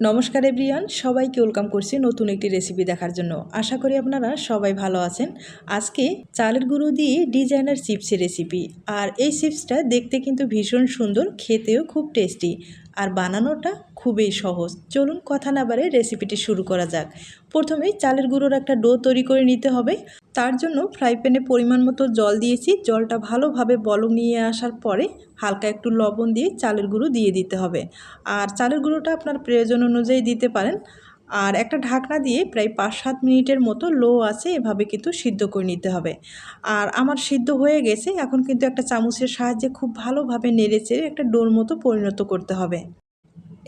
নমস্কার এভরিয়ান সবাইকে ওয়েলকাম করছি নতুন একটি রেসিপি দেখার জন্য। আশা করি আপনারা সবাই ভালো আছেন। আজকে চালের গুঁড়ো দিয়ে ডিজাইনার চিপসের রেসিপি আর এই চিপসটা দেখতে কিন্তু ভীষণ সুন্দর, খেতেও খুব টেস্টি আর বানানোটা খুবই সহজ। চলুন কথা না বারে রেসিপিটি শুরু করা যাক। প্রথমেই চালের গুঁড়োর একটা ডো তৈরি করে নিতে হবে। তার জন্য ফ্রাই প্যানে পরিমাণ মতো জল দিয়েছি। জলটা ভালোভাবে বলক নিয়ে আসার পরে হালকা একটু লবণ দিয়ে চালের গুঁড়ো দিয়ে দিতে হবে। আর চালের গুঁড়োটা আপনার প্রয়োজন অনুযায়ী দিতে পারেন। আর একটা ঢাকনা দিয়ে প্রায় পাঁচ সাত মিনিটের মতো লো আছে, এভাবে কিন্তু সিদ্ধ করে নিতে হবে। আর আমার সিদ্ধ হয়ে গেছে। এখন কিন্তু একটা চামচের সাহায্যে খুব ভালোভাবে নেড়ে চেড়ে একটা ডোর মতো পরিণত করতে হবে।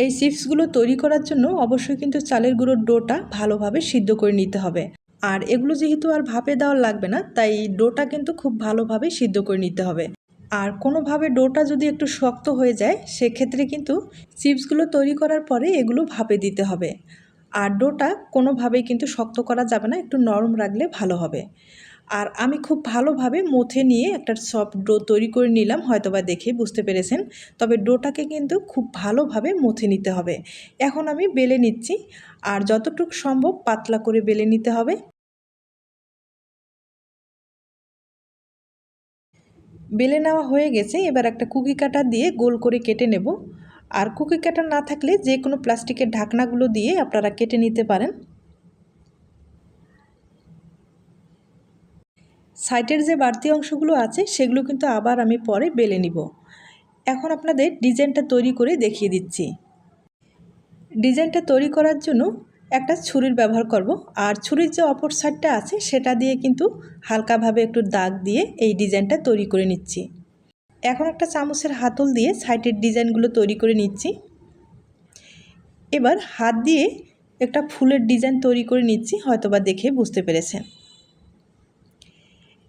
এই চিপসগুলো তৈরি করার জন্য অবশ্যই কিন্তু চালের গুঁড়োর ডোটা ভালোভাবে সিদ্ধ করে নিতে হবে। আর এগুলো যেহেতু আর ভাপে দেওয়ার লাগবে না, তাই ডোটা কিন্তু খুব ভালোভাবে সিদ্ধ করে নিতে হবে। আর কোনোভাবে ডোটা যদি একটু শক্ত হয়ে যায়, সেক্ষেত্রে কিন্তু চিপসগুলো তৈরি করার পরে এগুলো ভাপে দিতে হবে। আর ডোটা কোনোভাবেই কিন্তু শক্ত করা যাবে না, একটু নরম রাখলে ভালো হবে। আর আমি খুব ভালোভাবে মুথে নিয়ে একটা সফট ডো তৈরি করে নিলাম, হয়তোবা দেখে বুঝতে পেরেছেন। তবে ডোটাকে কিন্তু খুব ভালোভাবে মুথে নিতে হবে। এখন আমি বেলে নিচ্ছি, আর যতটুকু সম্ভব পাতলা করে বেলে নিতে হবে। বেলে নেওয়া হয়ে গেছে, এবার একটা কুকি কাটা দিয়ে গোল করে কেটে নেব। আর কুকি কাটা না থাকলে যে কোনো প্লাস্টিকের ঢাকনাগুলো দিয়ে আপনারা কেটে নিতে পারেন। সাইটের যে বাড়তি অংশগুলো আছে, সেগুলো কিন্তু আবার আমি পরে বেলে নিব। এখন আপনাদের ডিজাইনটা তৈরি করে দেখিয়ে দিচ্ছি। ডিজাইনটা তৈরি করার জন্য একটা ছুরির ব্যবহার করব। আর ছুরির যে অপর সাইডটা আছে, সেটা দিয়ে কিন্তু হালকাভাবে একটু দাগ দিয়ে এই ডিজাইনটা তৈরি করে নিচ্ছি। এখন একটা চামচের হাতল দিয়ে সাইটের ডিজাইনগুলো তৈরি করে নিচ্ছি। এবার হাত দিয়ে একটা ফুলের ডিজাইন তৈরি করে নিচ্ছি, হয়তোবা দেখে বুঝতে পেরেছেন।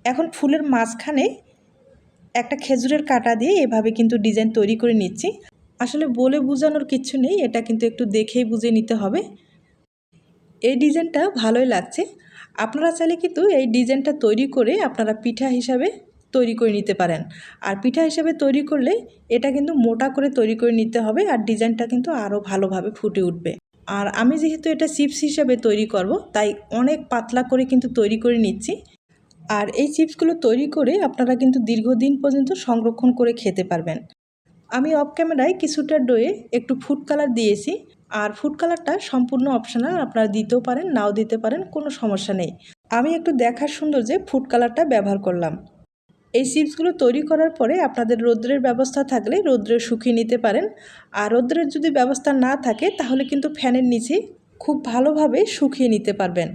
এখন ফুলের মাঝখানে একটা খেজুরের কাটা দিয়ে এভাবে কিন্তু ডিজাইন তৈরি করে নিচ্ছি। আসলে বলে বোঝানোর কিছু নেই, এটা কিন্তু একটু দেখেই বুঝে নিতে হবে। এই ডিজাইনটা ভালোই লাগছে। আপনারা চাইলে কিন্তু এই ডিজাইনটা তৈরি করে আপনারা পিঠা হিসাবে তৈরি করে নিতে পারেন। আর পিঠা হিসাবে তৈরি করলে এটা কিন্তু মোটা করে তৈরি করে নিতে হবে আর ডিজাইনটা কিন্তু আরও ভালোভাবে ফুটে উঠবে। আর আমি যেহেতু এটা চিপস হিসাবে তৈরি করব, তাই অনেক পাতলা করে কিন্তু তৈরি করে নিচ্ছি। আর এই চিপসগুলো তৈরি করে আপনারা কিন্তু দীর্ঘদিন পর্যন্ত সংরক্ষণ করে খেতে পারবেন। আমি অফ ক্যামেরায় কিছুটা ডোয়ে একটু ফুড কালার দিয়েছি। আর ফুড কালারটা সম্পূর্ণ অপশনাল আপনারা দিতেও পারেন, নাও দিতে পারেন, কোনো সমস্যা নেই। আমি একটু দেখার সুন্দর যে ফুড কালারটা ব্যবহার করলাম। এই চিপসগুলো তৈরি করার পরে আপনাদের রৌদ্রের ব্যবস্থা থাকলে রৌদ্রে শুকিয়ে নিতে পারেন। আর রৌদ্রের যদি ব্যবস্থা না থাকে, তাহলে কিন্তু ফ্যানের নিচে খুব ভালোভাবে শুকিয়ে নিতে পারবেন।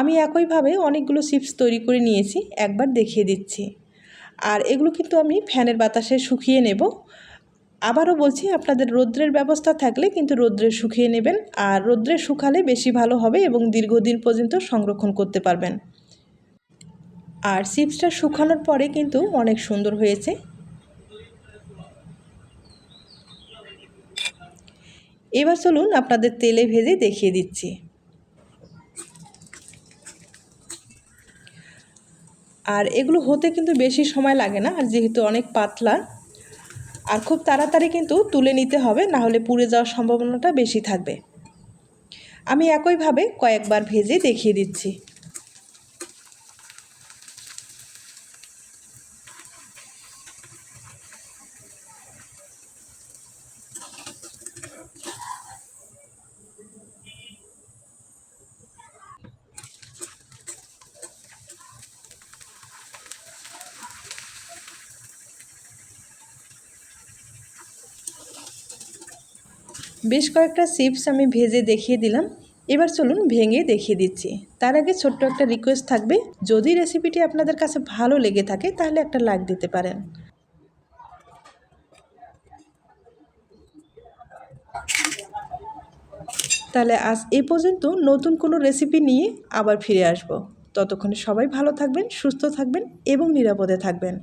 আমি একইভাবে অনেকগুলো চিপস তৈরি করে নিয়েছি, একবার দেখিয়ে দিচ্ছি। আর এগুলো কিন্তু আমি ফ্যানের বাতাসে শুকিয়ে নেব। আবারও বলছি, আপনাদের রৌদ্রের ব্যবস্থা থাকলে কিন্তু রৌদ্রে শুকিয়ে নেবেন আর রৌদ্রে শুকালে বেশি ভালো হবে এবং দীর্ঘদিন পর্যন্ত সংরক্ষণ করতে পারবেন। আর চিপসটা শুকানোর পরে কিন্তু অনেক সুন্দর হয়েছে। এবার চলুন আপনাদের তেলে ভেজে দেখিয়ে দিচ্ছি। আর এগুলো হতে কিন্তু বেশি সময় লাগে না, আর যেহেতু অনেক পাতলা, আর খুব তাড়াতাড়ি কিন্তু তুলে নিতে হবে না হলে পুড়ে যাওয়ার সম্ভাবনাটা বেশি থাকবে। আমি একইভাবে কয়েকবার ভেজে দেখিয়ে দিচ্ছি। বেশ কয়েকটা চিপস আমি ভেজে দেখিয়ে দিলাম। এবার চলুন ভেঙে দেখিয়ে দিচ্ছি। তার আগে ছোট্ট একটা রিকোয়েস্ট থাকবে। যদি রেসিপিটি আপনাদের কাছে ভালো লেগে থাকে, তাহলে একটা লাইক দিতে পারেন। তাহলে আজ এ পর্যন্ত নতুন কোনো রেসিপি নিয়ে আবার ফিরে আসব। ততক্ষণে সবাই ভালো থাকবেন, সুস্থ থাকবেন এবং নিরাপদে থাকবেন।